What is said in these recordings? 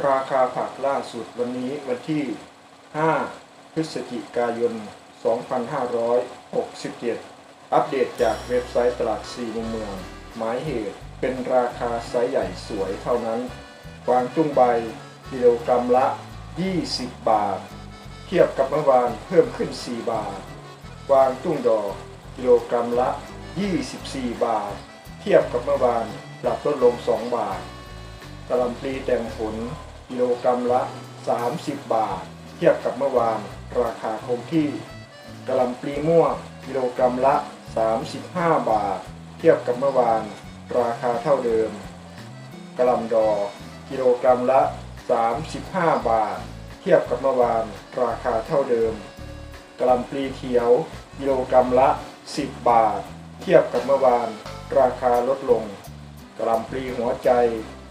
ราคาผักล่าสุดวันนี้วันที่ 5 พฤศจิกายน 2567 อัปเดตจากเว็บไซต์ตลาดสี่มุมเมือง หมายเหตุเป็นราคาไซส์ใหญ่สวยเท่านั้นกวางตุ้งใบกิโลกรัมละ 20 บาท เทียบกับเมื่อวานเพิ่มขึ้น 4 บาทกวางตุ้งดอกกิโลกรัมละ 24 บาท เทียบกับเมื่อวานปรับลดลง 2 บาท กะหล่ำปลีแต่งผลกิโลกรัมละ 30 บาท เทียบกับเมื่อวานราคาคงที่กะหล่ำปลีม่วงกิโลกรัมละ 35 บาท เทียบกับเมื่อวานราคาเท่าเดิมกะหล่ำดอกกิโลกรัมละ 35 บาท เทียบกับเมื่อวานราคาเท่าเดิมกะหล่ำปลีเขียวกิโลกรัมละ 10 บาท เทียบกับเมื่อวานราคาลดลงกะหล่ำปลีหัวใจ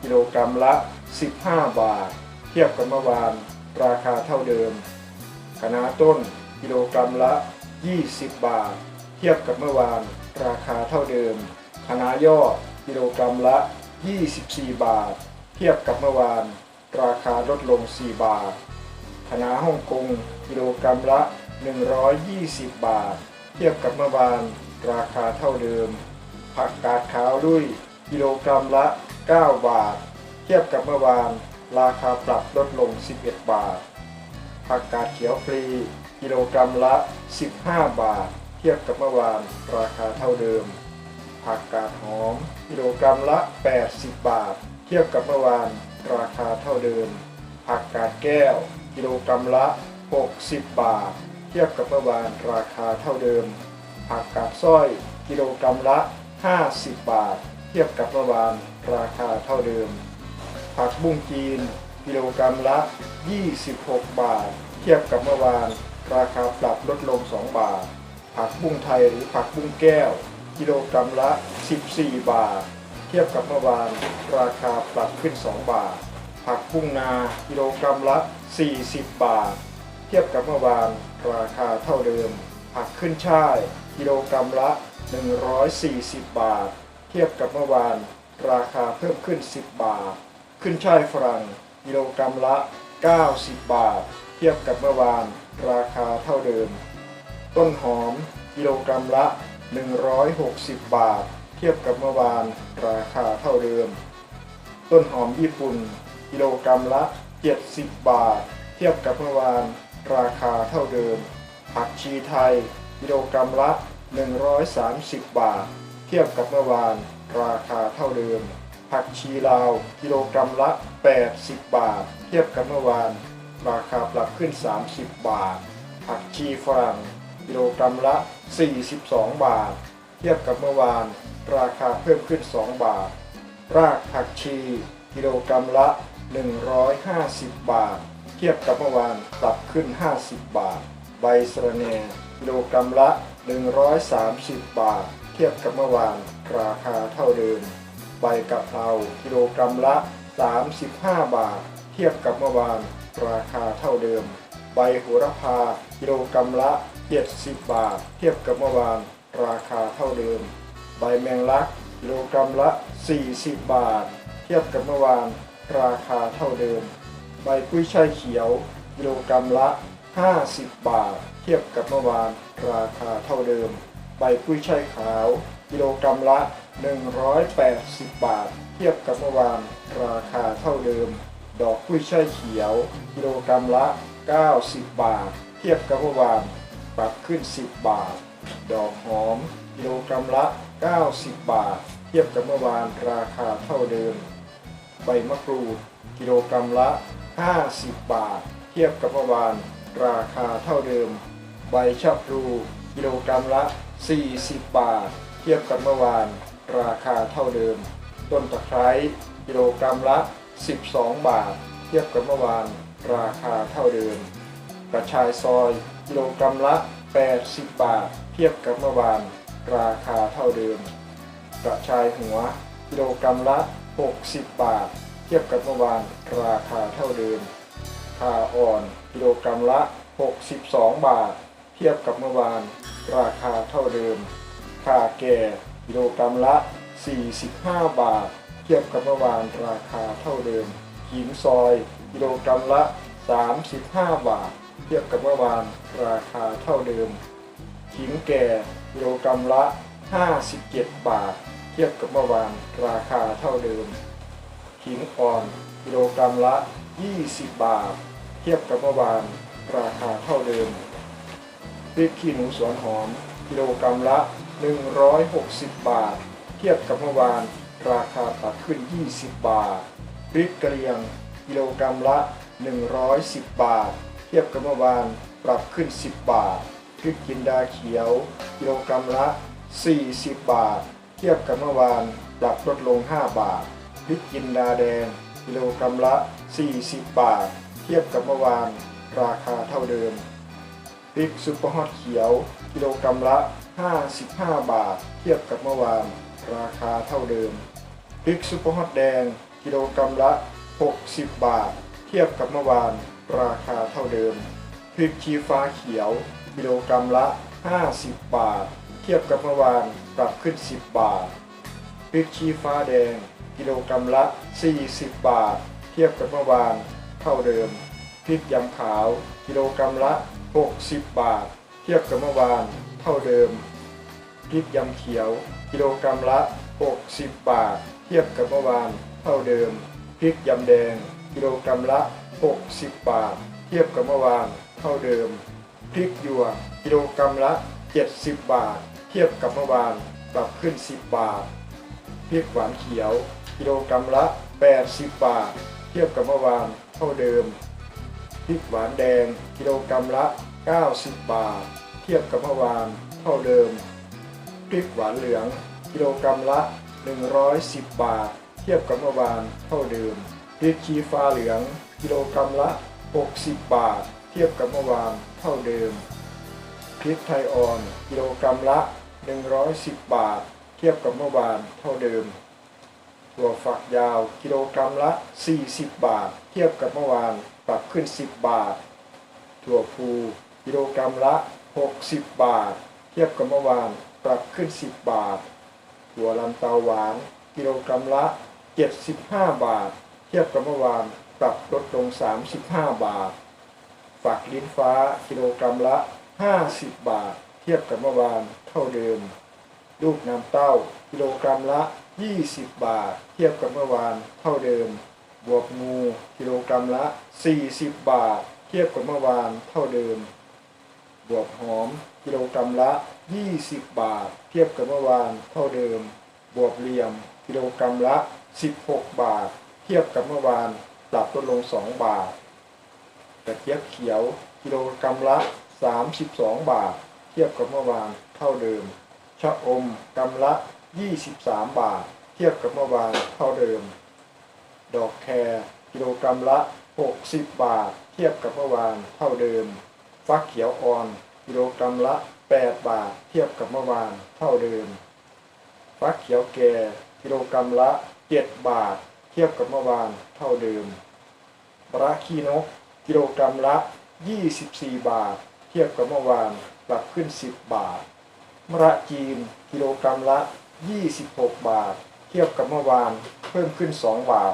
กิโลกรัมละ 15 บาท เทียบกับเมื่อวานราคาเท่าเดิมคะน้าต้นกิโลกรัมละ 20 บาท เทียบกับเมื่อวานราคาเท่าเดิมคะน้ายอดกิโลกรัมละ 24 บาท เทียบกับเมื่อวาน ราคาลดลง 4 บาทคะน้าฮ่องกงกิโลกรัมละ 120 บาท เทียบกับเมื่อวานราคาเท่าเดิม ผักกาดขาวดุยกิโลกรัมละ 9 บาท เทียบกับเมื่อวาน ราคาปรับลดลง 11 บาท ผักกาดเขียวฟรี กิโลกรัมละ 15 บาท เทียบกับเมื่อวาน ราคาเท่าเดิม ผักกาดหอม กิโลกรัมละ 80 บาท เทียบกับเมื่อวาน ราคาเท่าเดิม ผักกาดแก้ว กิโลกรัมละ 60 บาท เทียบกับเมื่อวาน ราคาเท่าเดิม ผักกาดสร้อย กิโลกรัมละ 50 บาท เทียบกับเมื่อวาน ราคาเท่าเดิม ผักบุ้งจีน กิโลกรัมละ 26 บาท เทียบกับเมื่อวาน ราคาปรับลดลง 2 บาท ผักบุ้งไทยหรือผักบุ้งแก้ว กิโลกรัมละ 14 บาท เทียบกับเมื่อวาน ราคาปรับขึ้น 2 บาท ผักบุ้งนา กิโลกรัมละ 40 บาท เทียบกับเมื่อวาน ราคาเท่าเดิม ผักขึ้นช่าย กิโลกรัมละ 140 บาท เทียบกับเมื่อวาน ราคาเพิ่มขึ้น 10 บาท ขึ้นช่ายฝรั่งกิโลกรัมละ 90 บาท เทียบกับเมื่อวานราคาเท่าเดิม ต้นหอมกิโลกรัมละ 160 บาท เทียบกับเมื่อวานราคาเท่าเดิม ต้นหอมญี่ปุ่นกิโลกรัมละ 70 บาท เทียบกับเมื่อวานราคาเท่าเดิม ผักชีไทยกิโลกรัมละ 130 บาท เทียบกับเมื่อวาน ราคาเท่าเดิม ผักชีลาว กิโลกรัมละ 80 บาท เทียบกับเมื่อวาน ราคาปรับขึ้น 30 บาท ผักชีฝรั่ง กิโลกรัมละ 42 บาท เทียบกับเมื่อวาน ราคาเพิ่มขึ้น 2 บาท รากผักชี กิโลกรัมละ 150 บาท เทียบกับเมื่อวานปรับขึ้น 50 บาท ใบสะระแหน่กิโลกรัมละ 130 บาท เทียบกับเมื่อวาน ราคาเท่าเดิม ใบกะเพรากิโลกรัมละ 35 บาท เทียบกับเมื่อวานราคาเท่าเดิม ใบโหระพากิโลกรัมละ 70 บาท เทียบกับเมื่อวานราคาเท่าเดิม ใบแมงลักกิโลกรัมละ 40 บาท เทียบกับเมื่อวานราคาเท่าเดิม ใบกุ้ยช่ายเขียวกิโลกรัมละ 50 บาท เทียบกับเมื่อวานราคาเท่าเดิม ใบกุ้ยช่ายขาว กิโลกรัมละ 180 บาท เทียบกับเมื่อวานราคาเท่าเดิม ดอกกุ้ยช่ายเขียว กิโลกรัมละ 90 บาท เทียบกับเมื่อวานปรับขึ้น 10 บาท ดอกหอม กิโลกรัมละ 90 บาท เทียบกับเมื่อวานราคาเท่าเดิม ใบมะกรูด กิโลกรัมละ 50 บาท เทียบกับเมื่อวานราคาเท่าเดิม ใบชะพลูกิโลกรัมละ 40 บาท เทียบกับเมื่อวานราคาเท่าเดิม ต้นตะไคร้กิโลกรัมละ 12 บาท เทียบกับเมื่อวานราคาเท่าเดิม กระชายซอยกิโลกรัมละ 80 บาท เทียบกับเมื่อวานราคาเท่าเดิม กระชายหัวกิโลกรัมละ 60 บาท เทียบกับเมื่อวานราคาเท่าเดิมขาอ่อนกิโลกรัมละ 62 บาท เทียบกับเมื่อวานราคาเท่าเดิม ข่าแก่กิโลกรัมละ 45 บาท เทียบกับเมื่อวานราคาเท่าเดิมขขิงซอยกิโลกรัมละ 35 บาท เทียบกับเมื่อวานราคาเท่าเดิมขิงแก่กิโลกรัมละ 57 บาท เทียบกับเมื่อวานราคาเท่าเดิมขิงอ่อนกิโลกรัมละ 20 บาท เทียบกับเมื่อวานราคาเท่าเดิมพริกขี้หนูสวนหอมกิโลกรัมละ 160 บาท เทียบกับเมื่อวานราคาปรับขึ้น 20 บาทพริกกระเรียงกิโลกรัมละ 110 บาท เทียบกับเมื่อวานปรับขึ้น 10 บาทพริกจินดาเขียวกิโลกรัมละ 40 บาท เทียบกับเมื่อวานปรับลดลง 5 บาทพริกจินดาแดงกิโลกรัมละ 40 บาท เทียบกับเมื่อวานราคาเท่าเดิมพริกซุปเปอร์ฮอตเขียวกิโลกรัมละ 55 บาท เทียบกับเมื่อวาน ราคาเท่าเดิมพริกซุปเปอร์ฮอตแดง กิโลกรัมละ 60 บาท เทียบกับเมื่อวาน ราคาเท่าเดิมพริกชี้ฟ้าเขียว กิโลกรัมละ 50 บาท เทียบกับเมื่อวานปรับขึ้น 10 บาทพริกชี้ฟ้าแดง กิโลกรัมละ 40 บาท เทียบกับเมื่อวานเท่าเดิมพริกยำขาว กิโลกรัมละ 60 บาท เทียบกับเมื่อวานเท่าเดิมพริกยำเขียว กิโลกรัมละ 60 บาท เทียบกับเมื่อวานเท่าเดิมพริกยำแดง กิโลกรัมละ 60 บาท เทียบกับเมื่อวานเท่าเดิมพริกหยวกกิโลกรัมละ 70 บาท เทียบกับเมื่อวานปรับขึ้น 10 บาทพริกหวานเขียว กิโลกรัมละ 80 บาท เทียบกับเมื่อวานเท่าเดิมพริกหวานแดง กิโลกรัมละ 90 บาท เทียบกับเมื่อวานเท่าเดิมพริกหวานเหลืองกิโลกรัมละ 110 บาท เทียบกับเมื่อวานเท่าเดิมพริกชี้ฟ้าเหลืองกิโลกรัมละ 60 บาท เทียบกับเมื่อวานเท่าเดิมพริกไทยอ่อนกิโลกรัมละ 110 บาท เทียบกับเมื่อวานเท่าเดิมถั่วฝักยาวกิโลกรัมละ 40 บาท เทียบกับเมื่อวานปรับขึ้น 10 บาทถั่วพู กิโลกรัมละ 60 บาท เทียบกับเมื่อวานปรับขึ้น 10 บาทถั่วลันเตาหวาน กิโลกรัมละ 75 บาท เทียบกับเมื่อวานปรับลดลง 35 บาท ฝักลิ้นฟ้ากิโลกรัมละ 50 บาท เทียบกับเมื่อวานเท่าเดิม ลูกน้ำเต้ากิโลกรัมละ 20 บาท เทียบกับเมื่อวานเท่าเดิม บวบงูกิโลกรัมละ 40 บาท เทียบกับเมื่อวานเท่าเดิม บวบหอมกิโลกรัมละ 20 บาท เทียบกับเมื่อวานเท่าเดิม บวบเหลี่ยมกิโลกรัมละ 16 บาท เทียบกับเมื่อวานปรับลดลง 2 บาทกระเจี๊ยบเขียวกิโลกรัมละ 32 บาท เทียบกับเมื่อวานเท่าเดิม ชะอมกรัมละ 23 บาท เทียบกับเมื่อวานเท่าเดิม ดอกแครกิโลกรัมละ 60 บาท เทียบกับเมื่อวานเท่าเดิม ฟักเขียวอ่อนกิโลกรัมละ 8 บาท เทียบกับเมื่อวานเท่าเดิม ฟักเขียวแก่กิโลกรัมละ 7 บาท เทียบกับเมื่อวานเท่าเดิมปลาขี้นกกิโลกรัมละ 24 บาท เทียบกับเมื่อวานปรับขึ้น 10 บาทมะระจีนกิโลกรัมละ 26 บาท เทียบกับเมื่อวานเพิ่มขึ้น 2 บาท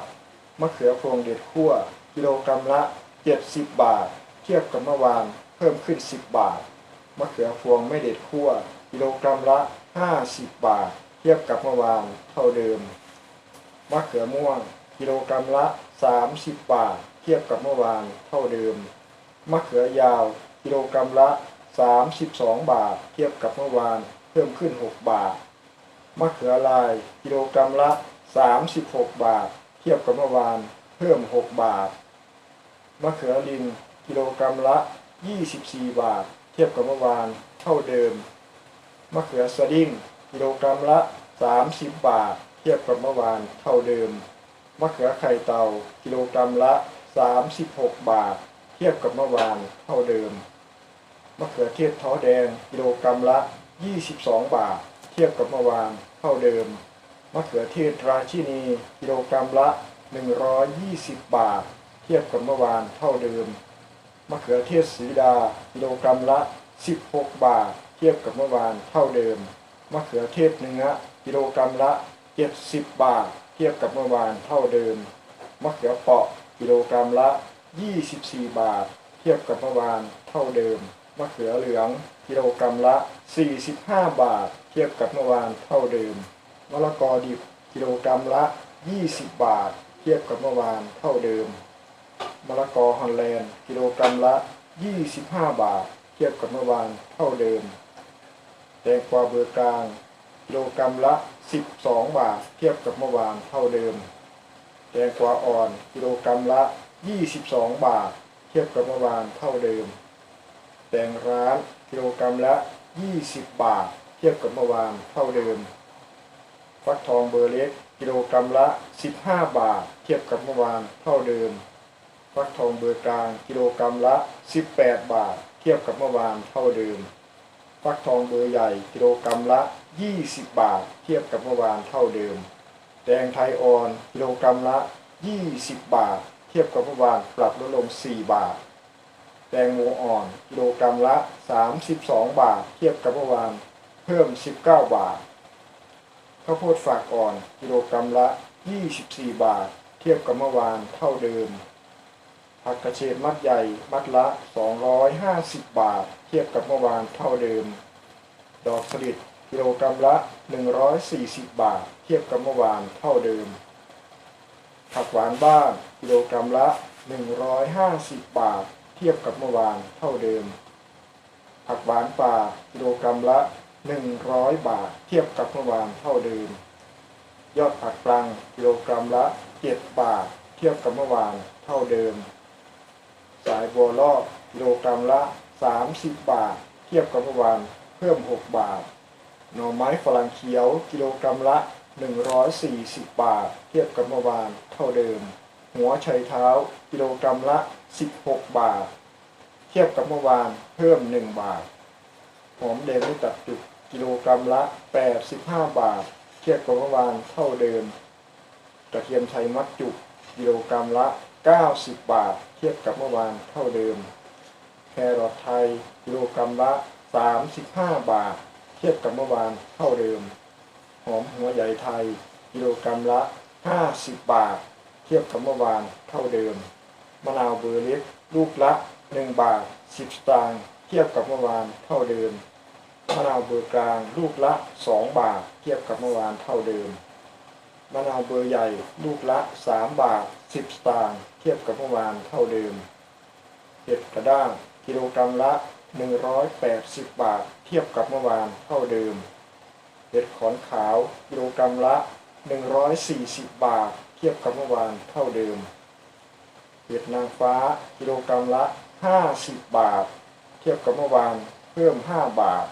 มะเขือพวงเด็ดขั้วกิโลกรัมละ 70 บาท เทียบกับเมื่อวาน เพิ่มขึ้น 10 บาท มะเขือพวงไม่เด็ดขั้วกิโลกรัมละ 50 บาท เทียบกับเมื่อวานเท่าเดิม มะเขือม่วง กิโลกรัมละ 30 บาท เทียบกับเมื่อวานเท่าเดิม มะเขือยาว กิโลกรัมละ 32 บาท เทียบกับเมื่อวานเพิ่มขึ้น 6 บาท มะเขือลาย กิโลกรัมละ 36 บาท เทียบกับเมื่อวานเพิ่ม 6 บาท มะเขือลินกิโลกรัมละ 24 บาท เทียบกับเมื่อวานเท่าเดิม มะเขือสดิ้งกิโลกรัมละ 30 บาท เทียบกับเมื่อวานเท่าเดิม มะเขือไข่เต่ากิโลกรัมละ 36 บาท เทียบกับเมื่อวานเท่าเดิม มะเขือเทศท้อแดงกิโลกรัมละ 22 บาท เทียบกับเมื่อวานเท่าเดิม มะเขือเทศราชินีกิโลกรัมละ 120 บาท เทียบกับเมื่อวานเท่าเดิม มะเขือเทศสีดากิโลกรัมละ 16 บาท เทียบกับเมื่อวานเท่าเดิม มะเขือเทศเนื้อกิโลกรัมละ 70 บาท เทียบกับเมื่อวานเท่าเดิม มะเขือเปาะกิโลกรัมละ 24 บาท เทียบกับเมื่อวานเท่าเดิม มะเขือเหลืองกิโลกรัมละ 45 บาท เทียบกับเมื่อวานเท่าเดิม มะละกอดิบกิโลกรัมละ 20 บาท เทียบกับเมื่อวานเท่าเดิม มะละกอฮอลแลนด์ กิโลกรัมละ 25 บาท เทียบกับเมื่อวานเท่าเดิม แตงกวาเบอร์กลาง กิโลกรัมละ 12 บาท เทียบกับเมื่อวานเท่าเดิม แตงกวาอ่อน กิโลกรัมละ 22 บาท เทียบกับเมื่อวานเท่าเดิม แตงร้าน กิโลกรัมละ 20 บาท เทียบกับเมื่อวานเท่าเดิม ฟักทองเบอร์เล็ก กิโลกรัมละ 15 บาท เทียบกับเมื่อวานเท่าเดิม ฟักทองเบอร์กลางกิโลกรัมละ 18 บาท เทียบกับเมื่อวานเท่าเดิม ฟักทองเบอร์ใหญ่กิโลกรัมละ 20 บาท เทียบกับเมื่อวานเท่าเดิมแตงไทยอ่อนกิโลกรัมละ 20 บาท เทียบกับเมื่อวานปรับลดลง 4 บาทแตงโมอ่อนกิโลกรัมละ 32 บาท เทียบกับเมื่อวานเพิ่ม 19 บาทข้าวโพดฝากอ่อนกิโลกรัมละ 24 บาท เทียบกับเมื่อวานเท่าเดิม ผักกระเฉดมัดใหญ่มัดละ 250 บาท เทียบกับเมื่อวานเท่าเดิม ดอกสลิดกิโลกรัมละ 140 บาท เทียบกับเมื่อวานเท่าเดิม ผักหวานบ้านกิโลกรัมละ 150 บาท เทียบกับเมื่อวานเท่าเดิม ผักหวานป่ากิโลกรัมละ 100 บาท เทียบกับเมื่อวานเท่าเดิม ยอดผักปลังกิโลกรัมละ 7 บาท เทียบกับเมื่อวานเท่าเดิม สายบัวลอกกิโลกรัมละ 30 บาท เทียบกับเมื่อวานเพิ่ม 6 บาท หน่อไม้ฝรั่งเขียวกิโลกรัมละ 140 บาท เทียบกับเมื่อวานเท่าเดิม หัวไชเท้ากิโลกรัมละ 16 บาท เทียบกับเมื่อวานเพิ่ม 1 บาท หอมแดงไม่ตัดจุกกิโลกรัมละ 85 บาท เทียบกับเมื่อวานเท่าเดิม กระเทียมไทยมัดจุกกิโลกรัมละ 90 บาท เทียบกับเมื่อวานเท่าเดิม แครอทไทยกิโลกรัมละ 35 บาท เทียบกับเมื่อวานเท่าเดิม หอมหัวใหญ่ไทยกิโลกรัมละ 50 บาท เทียบกับเมื่อวานเท่าเดิม มะนาวเบอร์เล็กลูกละ 1 บาท 10 สตางค์เทียบกับเมื่อวานเท่าเดิมมะนาวเบอร์กลางลูกละ 2 บาท เทียบกับเมื่อวานเท่าเดิมมะนาวเบอร์ใหญ่ลูกละ 3 บาท 10สตางค์เทียบกับเมื่อวานเท่าเดิมเห็ดกระด้างกิโลกรัมละ 180 บาท เทียบกับเมื่อวานเท่าเดิมเห็ดขอนขาวกิโลกรัมละ 140 บาท เทียบกับเมื่อวานเท่าเดิมเห็ดนางฟ้ากิโลกรัมละ 50 บาท เทียบกับเมื่อวานเพิ่ม 5 บาท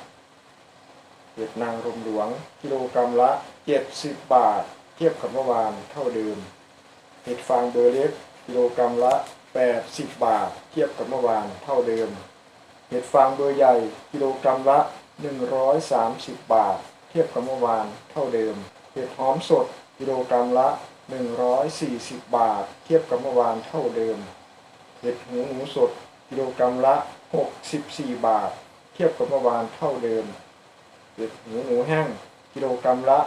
เห็ดนางรมหลวงกิโลกรัมละ 70 บาท เทียบกับเมื่อวานเท่าเดิม เห็ดฟางเบอร์เล็กกิโลกรัมละ 80 บาท เทียบกับเมื่อวานเท่าเดิม เห็ดฟางเบอร์ใหญ่กิโลกรัมละ 130 บาท เทียบกับเมื่อวานเท่าเดิม เห็ดหอมสดกิโลกรัมละ 140 บาท เทียบกับเมื่อวานเท่าเดิม เห็ดหูหนูสดกิโลกรัมละ 64 บาท เทียบกับเมื่อวานเท่าเดิม เห็ดหูหนูแห้งกิโลกรัมละ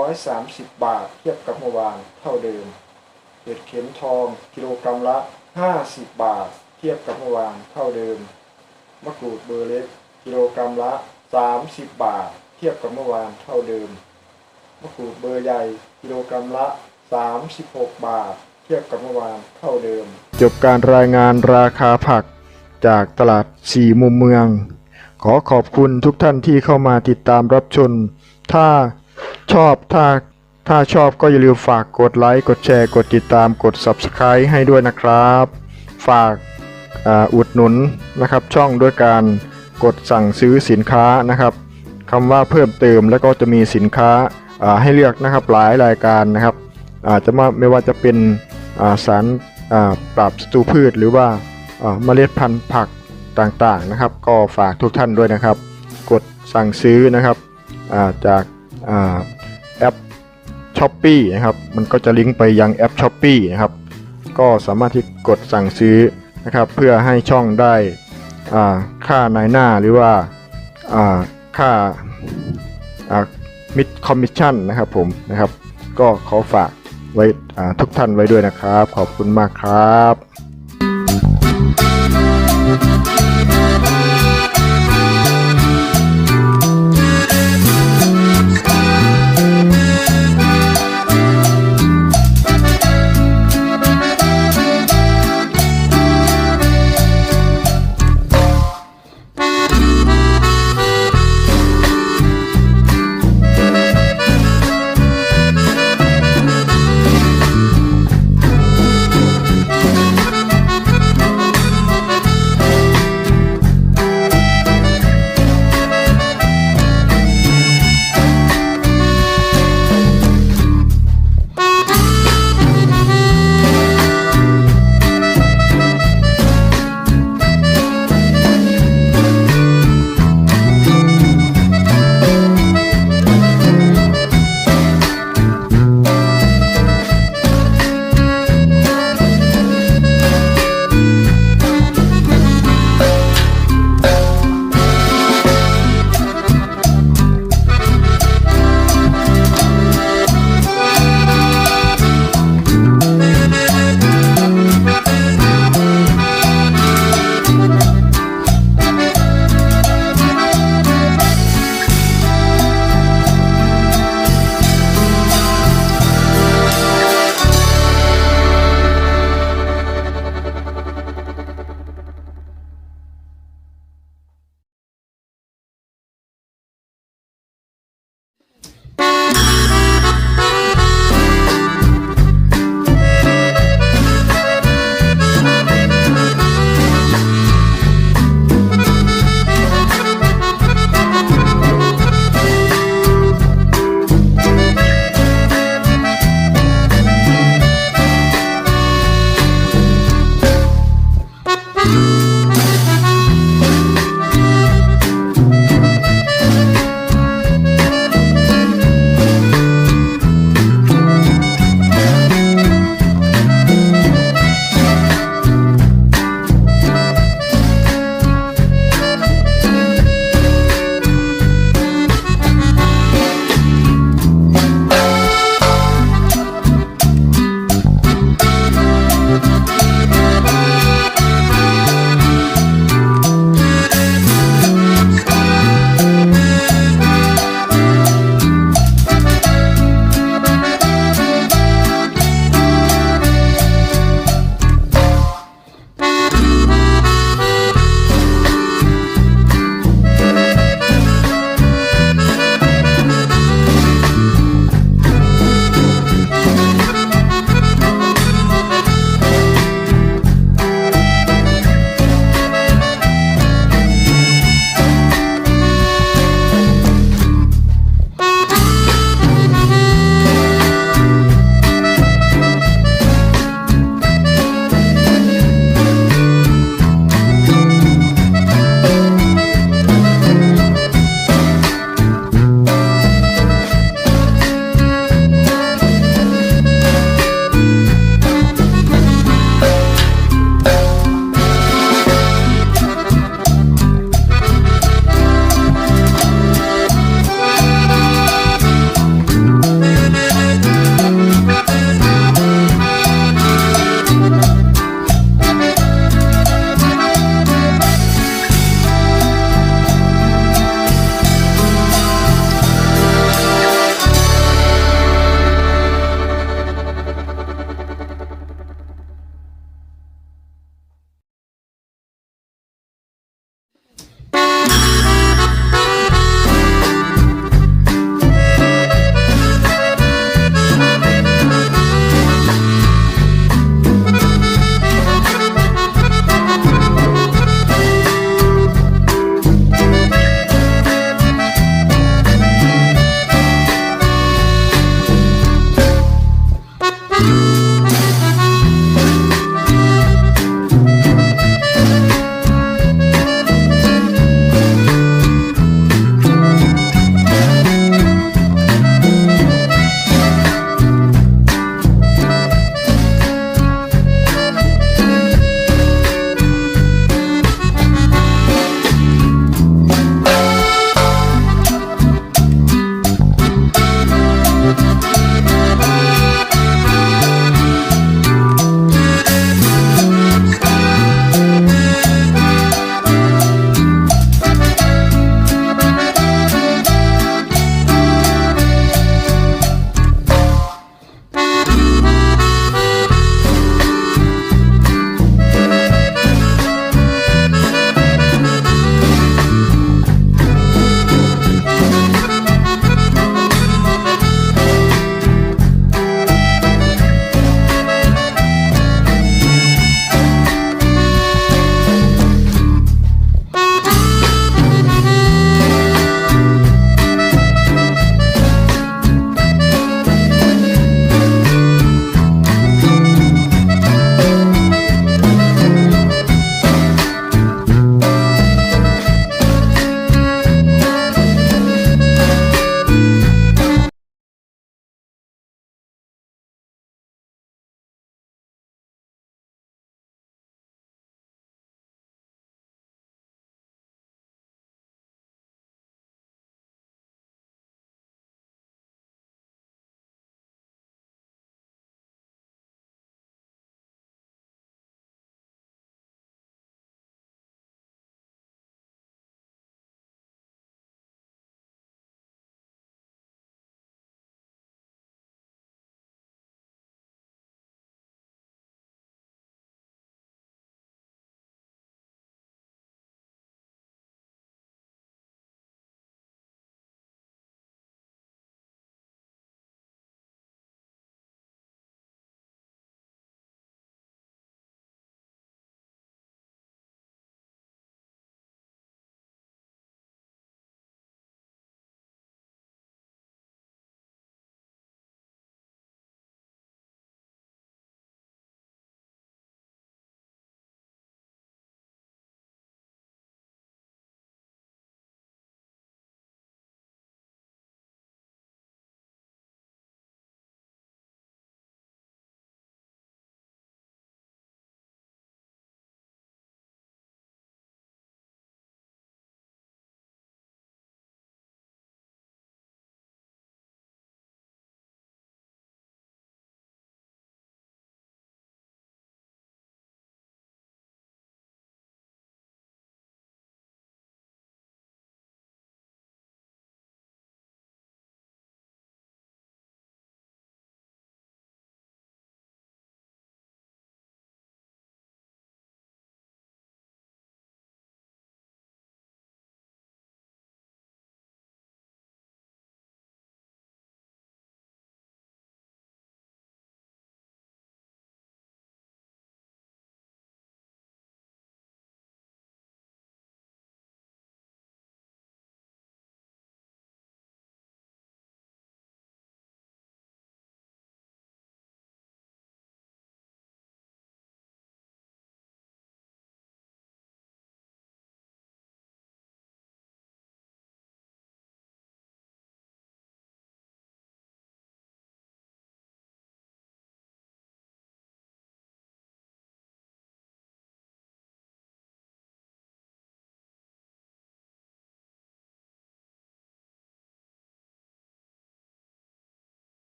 130 บาท เทียบกับเมื่อวานเท่าเดิม เห็ดเข็มทอง กิโลกรัมละ 50 บาท เทียบกับเมื่อวานเท่าเดิม มะกรูดเบอร์เล็ก กิโลกรัมละ 30 บาท เทียบกับเมื่อวานเท่าเดิม มะกรูดเบอร์ใหญ่ กิโลกรัมละ 36 บาท เทียบกับเมื่อวานเท่าเดิม จบการรายงานราคาผักจากตลาดสี่มุมเมือง ขอขอบคุณทุกท่านที่เข้ามาติดตามรับชม ถ้าชอบถ้า ถ้าชอบก็อย่าลืมฝากกดไลค์ กดแชร์ กดติดตาม กด Subscribe ให้ด้วยนะครับ ฝากอุดหนุนนะครับช่องด้วยการกดสั่งซื้อสินค้านะครับคำว่าเพิ่มเติมแล้วก็จะมีสินค้าให้เลือกนะครับหลายรายการนะครับอาจจะไม่ว่าจะเป็นาสาราปรับศัตรูพืช หรือว่าาเมล็ดพันธุ์ผักต่างๆนะครับ ก็ฝากทุกท่านด้วยนะครับ กดสั่งซื้อนะครับาจากาแอป s h อ p e e นะครับมันก็จะลิงก์ไปยังแอป s h อ p e e นะครับก็สามารถที่กดสั่งซื้อนะครับเพื่อให้ช่องได้ค่าค่านายหน้าหรือว่าค่ามิดคอมมิชชั่นนะครับผมนะครับ ก็ขอฝากไว้ทุกท่านไว้ด้วยนะครับ ขอบคุณมากครับ